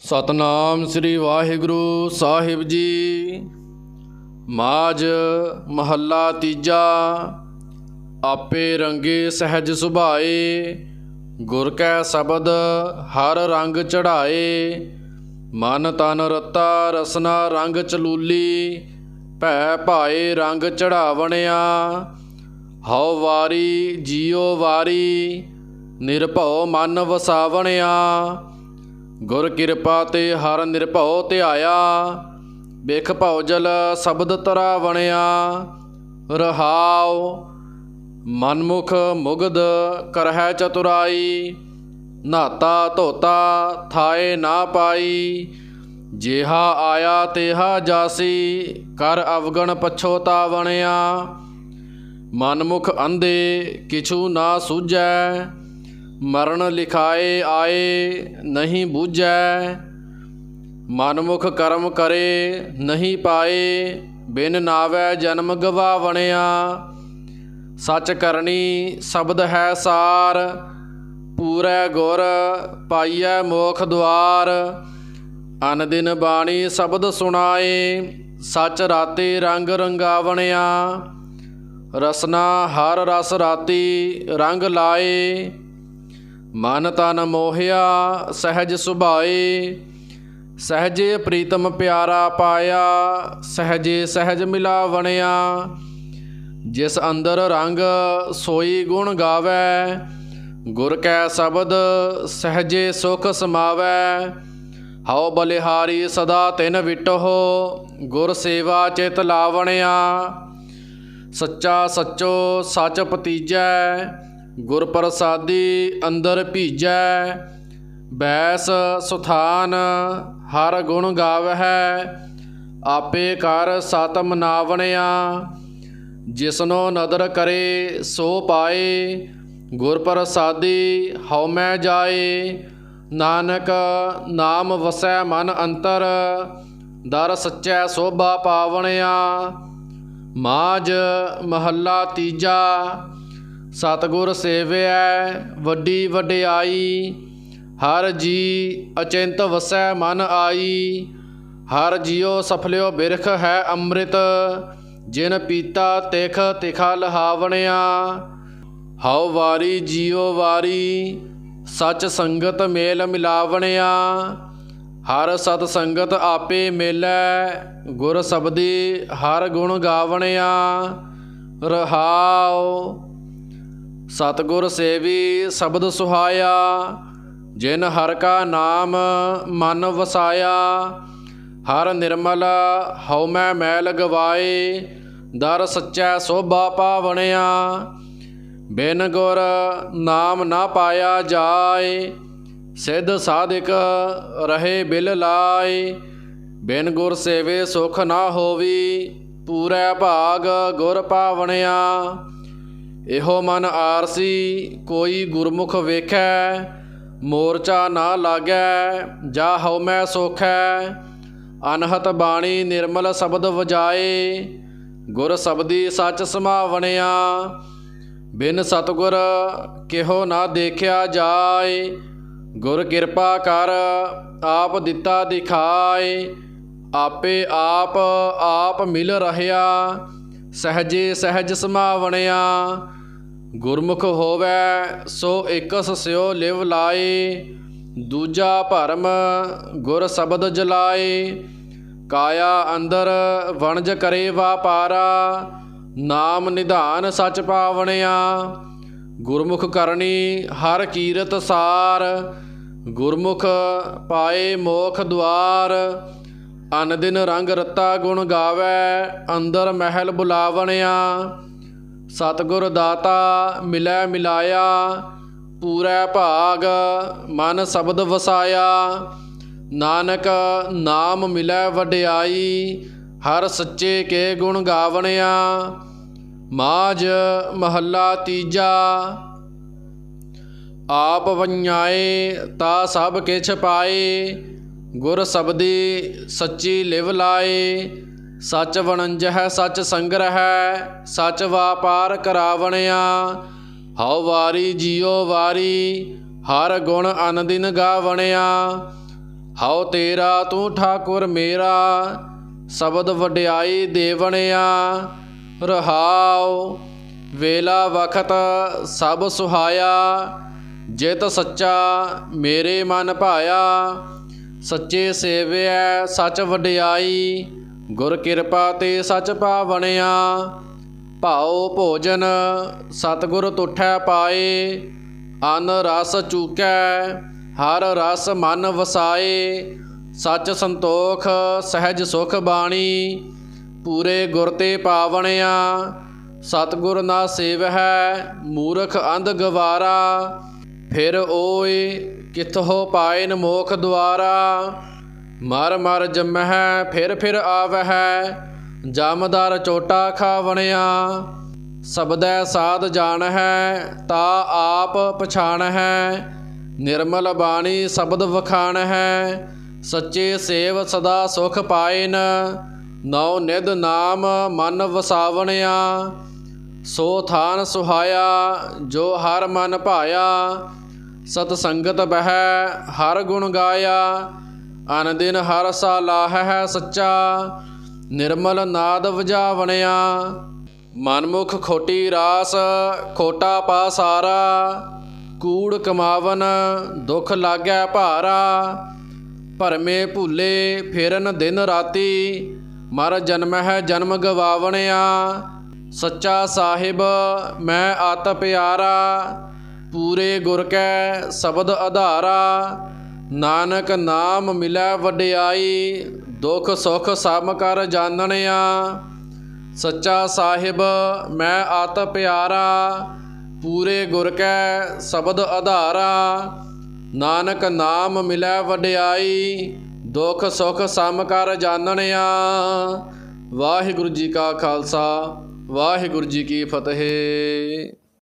ਸਤਨਾਮ ਸ੍ਰੀ ਵਾਹਿਗੁਰੂ ਸਾਹਿਬ ਜੀ। ਮਾਜ ਮਹੱਲਾ ਤੀਜਾ। ਆਪੇ ਰੰਗੇ ਸਹਿਜ ਸੁਭਾਏ। ਗੁਰ ਕੈ ਸ਼ਬਦ ਹਰ ਰੰਗ ਚੜਾਏ ਮਨ ਤਨ ਰਤਾ ਰਸਨਾ ਰੰਗ ਚਲੂਲੀ। ਭੈ ਭਾਏ ਰੰਗ ਚੜਾਵਣਿਆ ਹਉ ਵਾਰੀ ਜੀਉ ਵਾਰੀ। ਨਿਰਭਉ ਮਨ ਵਸਾਵਣਿਆ। ਗੁਰ ਕਿਰਪਾ ਤੇ ਹਰ ਨਿਰਭਉ ਧਿਆਇਆ, ਬਿਖ ਭਉ ਜਲ ਸ਼ਬਦ ਤਰਾ ਬਣਿਆ ਰਹਾਉ, ਮਨਮੁਖ ਮੁਗਦ ਕਰਹਿ ਚਤੁਰਾਈ, ਨਾਤਾ ਧੋਤਾ ਥਾਏ ਨਾ ਪਾਈ। ਜਿਹਾ ਆਇਆ ਤੇਹਾ ਜਾਸੀ, ਕਰ ਅਵਗਣ ਪਛੋਤਾ ਬਣਿਆ ਮਨਮੁਖ ਅੰਧੇ ਕਿਛੂ ਨਾ ਸੂਝੈ ਮਰਨ ਲਿਖਾਏ ਆਏ ਨਹੀਂ ਬੂਝੈ, ਮਨਮੁਖ ਕਰਮ ਕਰੇ ਨਹੀਂ ਪਾਏ, ਬਿਨ ਨਾਵੈ ਜਨਮ ਗਵਾਵਣਿਆ। ਸੱਚ ਕਰਨੀ ਸ਼ਬਦ ਹੈ ਸਾਰ, ਪੂਰੈ ਗੁਰ ਪਾਈਐ ਮੋਖ ਦੁਆਰ। ਅਨ ਦਿਨ ਬਾਣੀ ਸ਼ਬਦ ਸੁਣਾਏ, ਸੱਚ ਰਾਤੇ ਰੰਗ ਰੰਗਾਵਣਿਆ। ਰਸਨਾ ਹਰ ਰਸ ਰਾਤੀ ਰੰਗ ਲਾਏ ਮਨ ਤਨ ਮੋਹਿਆ ਸਹਿਜ ਸੁਭਾਏ, ਸਹਜੇ ਪ੍ਰੀਤਮ ਪਿਆਰਾ ਪਾਇਆ, ਸਹਜੇ ਸਹਿਜ ਮਿਲਾ ਵਣਿਆ। ਜਿਸ ਅੰਦਰ ਰੰਗ ਸੋਈ ਗੁਣ ਗਾਵੇ, ਗੁਰ ਕੈ ਸ਼ਬਦ ਸਹਜੇ ਸੁਖ ਸਮਾਵੈ। ਹਉ ਬਲਿਹਾਰੀ ਸਦਾ ਤਿਨ ਵਿਟੋ ਗੁਰ ਸੇਵਾ ਚਿਤ ਲਾਵਣਿਆ। ਸੱਚਾ ਸੱਚੋ ਸੱਚ ਪਤੀਜੈ ਗੁਰ ਪ੍ਰਸਾਦੀ ਅੰਦਰ ਭੀਜੈ, ਬੈਸ ਸੁਥਾਨ, ਹਰ ਗੁਣ ਗਾਵਹਿ, ਆਪੇ ਕਰ ਸਤਮ ਨਾਵਣਿਆ। ਜਿਸਨੋ ਨਦਰ ਕਰੇ, ਸੋ ਪਾਏ। ਗੁਰ ਪ੍ਰਸਾਦੀ ਹਉ ਮੈਂ ਜਾਏ, ਨਾਨਕ ਨਾਮ ਵਸੈ ਮਨ ਅੰਤਰ, ਦਰ ਸੱਚੈ ਸੋਭਾ ਪਾਵਣਿਆ। ਮਾਜ ਮਹੱਲਾ ਤੀਜਾ ਸਤਗੁਰ ਸੇਵਿਐ, ਵੱਡੀ ਵਡਿਆਈ, ਹਰ ਜੀ ਅਚਿੰਤ ਵਸੈ ਮਨ ਆਈ। ਹਰ ਜਿਉ ਸਫਲਿਓ ਬਿਰਖ ਹੈ ਅੰਮ੍ਰਿਤ, ਜਿਨ ਪੀਤਾ ਤਿਖ ਤਿਖਾ ਲਹਾਵਣਿਆ। ਹਉ ਵਾਰੀ ਜਿਉ ਵਾਰੀ, ਸਚ ਸੰਗਤ ਮੇਲ ਮਿਲਾਵਣਿਆ। ਹਰ ਸਤ ਸੰਗਤ ਆਪੇ ਮੇਲੈ, ਗੁਰ ਸਬਦੀ ਹਰ ਗੁਣ ਗਾਵਣਿਆ। ਰਹਾਉ ਸਤਗੁਰ ਸੇਵੀ ਸ਼ਬਦ ਸੁਹਾਇਆ, ਜਿਨ ਹਰ ਕਾ ਨਾਮ ਮਨ ਵਸਾਇਆ, ਹਰ ਨਿਰਮਲ ਹਉ ਮੈਂ ਮੈਲ ਗਵਾਏ, ਦਰ ਸੱਚਾ ਸੋਭਾ ਪਾਵਣਿਆ, ਬਿਨ ਗੁਰ ਨਾਮ ਨਾ ਪਾਇਆ ਜਾਏ, ਸਿੱਧ ਸਾਧਿਕ ਰਹੇ ਬਿਲ ਲਾਏ, ਬਿਨ ਗੁਰ ਸੇਵੇ ਸੁਖ ਨਾ ਹੋਵੀ, ਪੂਰੇ ਭਾਗ ਗੁਰ ਪਾਵਣਿਆ। ਇਹੋ ਮਨ ਆਰਸੀ, ਕੋਈ ਗੁਰਮੁਖ ਵੇਖੈ, ਮੋਰਚਾ ਨਾ ਲਾਗੈ, ਜਾ ਹਉ ਮੈਂ ਸੋਖੈ। ਅਨਹਤ ਬਾਣੀ ਨਿਰਮਲ ਸ਼ਬਦ ਵਜਾਏ, ਗੁਰ ਸਬਦੀ ਸੱਚ ਸਮਾਵਣਿਆ। ਬਿਨ ਸਤਗੁਰ ਕਿਹੋ ਨਾ ਦੇਖਿਆ ਜਾਏ, ਗੁਰ ਕਿਰਪਾ ਕਰ ਆਪ ਦਿੱਤਾ ਦਿਖਾਏ। ਆਪੇ ਆਪ ਆਪ ਮਿਲ ਰਹਿਆ। ਸਹਜੇ ਸਹਿਜ ਸਮਾਵਣਿਆ, ਗੁਰਮੁਖ ਹੋਵੇ, ਸੋ ਇਕਸ ਸਿਓ ਲਿਵ ਲਾਏ, ਦੂਜਾ ਭਰਮ ਗੁਰ ਸ਼ਬਦ ਜਲਾਏ, ਕਾਇਆ ਅੰਦਰ ਵਣਜ ਕਰੇ ਵਾਪਾਰਾ, ਨਾਮ ਨਿਧਾਨ ਸਚ ਪਾਵਣਿਆ, ਗੁਰਮੁਖ ਕਰਨੀ ਹਰ ਕੀਰਤ ਸਾਰ, ਗੁਰਮੁਖ ਪਾਏ ਮੋਖ ਦੁਆਰ ਅਨ ਦਿਨ ਰੰਗ ਰਤਾ ਗੁਣ ਗਾਵੇ, ਅੰਦਰ ਮਹਿਲ ਬੁਲਾਵਣਿਆ। ਸਤਗੁਰ ਦਾਤਾ ਮਿਲੈ ਮਿਲਾਇਆ, ਪੂਰੈ ਭਾਗ ਮਨ ਸ਼ਬਦ ਵਸਾਇਆ। ਨਾਨਕ ਨਾਮ ਮਿਲੈ ਵਡਿਆਈ, ਹਰ ਸੱਚੇ ਕੇ ਗੁਣ ਗਾਵਣਿਆ। ਮਾਜ ਮਹੱਲਾ ਤੀਜਾ, ਆਪ ਵඤਾਏ ਤਾ ਸਭ ਕਿਛ ਪਾਏ। ਗੁਰ ਸਬਦੀ ਸੱਚੀ ਲਿਵ ਲਾਏ, ਸੱਚ ਵਣੰਜਹ, ਸੱਚ ਸੰਗ੍ਰਹਿ, ਸੱਚ ਵਾਪਾਰ ਕਰਾਵਣਿਆ। ਹਉ ਵਾਰੀ ਜੀਉ ਵਾਰੀ, ਹਰ ਗੁਣ ਅਨਦਿਨ ਗਾਵਣਿਆ। ਹਉ ਤੇਰਾ ਤੂੰ ਠਾਕੁਰ ਮੇਰਾ, ਸ਼ਬਦ ਵਡਿਆਈ ਦੇਵਣਿਆ। ਰਹਾਉ ਵੇਲਾ ਵਖਤ ਸਭ ਸੁਹਾਇਆ, ਜਿਤ ਸੱਚਾ ਮੇਰੇ ਮਨ ਭਾਇਆ। ਸੱਚੇ ਸੇਵਿਐ, ਸਚ ਵਡਿਆਈ, ਗੁਰ ਕਿਰਪਾ ਤੇ ਸਚ ਪਾਵਣਿਆ। ਭਾਉ ਭੋਜਨ, ਸਤਿਗੁਰ ਤੁਠੈ ਪਾਏ, ਅਨ ਰਸ ਚੂਕੈ, ਹਰ ਰਸ ਮਨ ਵਸਾਏ। ਸਚ ਸੰਤੋਖ, ਸਹਿਜ ਸੁਖ ਬਾਣੀ, ਪੂਰੇ ਗੁਰ ਤੇ ਪਾਵਣਿਆ। ਸਤਿਗੁਰ ਨਾ ਸੇਵ ਹੈ ਮੂਰਖ ਅੰਧ ਗਵਾਰਾ। ਫਿਰ ਓਏ ਕਿਥੋ ਪਾਇਨ ਮੋਖ ਦੁਆਰਾ? ਮਰ ਮਰ ਜੰਮਹਿ, ਫਿਰ ਫਿਰ ਆਵਹਿ, ਜਮਦਾਰ ਚੋਟਾ ਖਾਵਣਿਆ। ਸਬਦੈ ਸਾਧ ਜਾਣ ਹੈ ਤਾ ਆਪ ਪਛਾਣ ਹੈ ਨਿਰਮਲ ਬਾਣੀ ਸ਼ਬਦ ਵਖਾਣ ਹੈ ਸੱਚੇ ਸੇਵ ਸਦਾ ਸੁਖ ਪਾਇਨ। ਨਉ ਨਿਧ ਨਾਮ ਮਨ ਵਸਾਵਣਿਆ। ਸੋ ਥਾਨ ਸੁਹਾਇਆ, ਜੋ ਹਰ ਮਨ ਭਾਇਆ ਸਤ ਸੰਗਤ ਬਹਿ, ਹਰ ਗੁਣ ਗਾਇਆ ਅਨ ਦਿਨ ਹਰ ਸਾ ਲਾਹੈ ਸੱਚਾ, ਨਿਰਮਲ ਨਾਦ ਵਜਾਵਣਿਆ। ਮਨਮੁਖ ਖੋਟੀ ਰਾਸ, ਖੋਟਾ ਪਾਸਾਰਾ ਕੂੜ ਕਮਾਵਨ, ਦੁਖ ਲਾਗੈ ਭਾਰਾ। ਭਰਮੇ ਭੁੱਲੇ ਫੇਰਨ ਦਿਨ ਰਾਤੀ, ਮਰ ਜਨਮ ਹੈ ਜਨਮ ਗਵਾਵਣਿਆ। ਸੱਚਾ ਸਾਹਿਬ, ਮੈਂ ਆਤ ਪਿਆਰਾ ਪੂਰੇ ਗੁਰ ਕੈ ਸ਼ਬਦ ਆਧਾਰਾ, ਨਾਨਕ ਨਾਮ ਮਿਲੈ ਵਡਿਆਈ, ਦੁਖ ਸੁਖ ਸਮ ਕਰ ਜਾਣਨਿਆ। ਸੱਚਾ ਸਾਹਿਬ, ਮੈਂ ਆਤ ਪਿਆਰਾ, ਪੂਰੇ ਗੁਰ ਕੈ ਸ਼ਬਦ ਆਧਾਰਾ, ਨਾਨਕ ਨਾਮ ਮਿਲੈ ਵਡਿਆਈ, ਦੁਖ ਸੁਖ ਸਮ ਕਰ ਜਾਣਨਿਆ। ਵਾਹਿਗੁਰੂ ਜੀ ਕਾ ਖਾਲਸਾ, ਵਾਹਿਗੁਰੂ ਜੀ ਕੀ ਫਤਿਹ।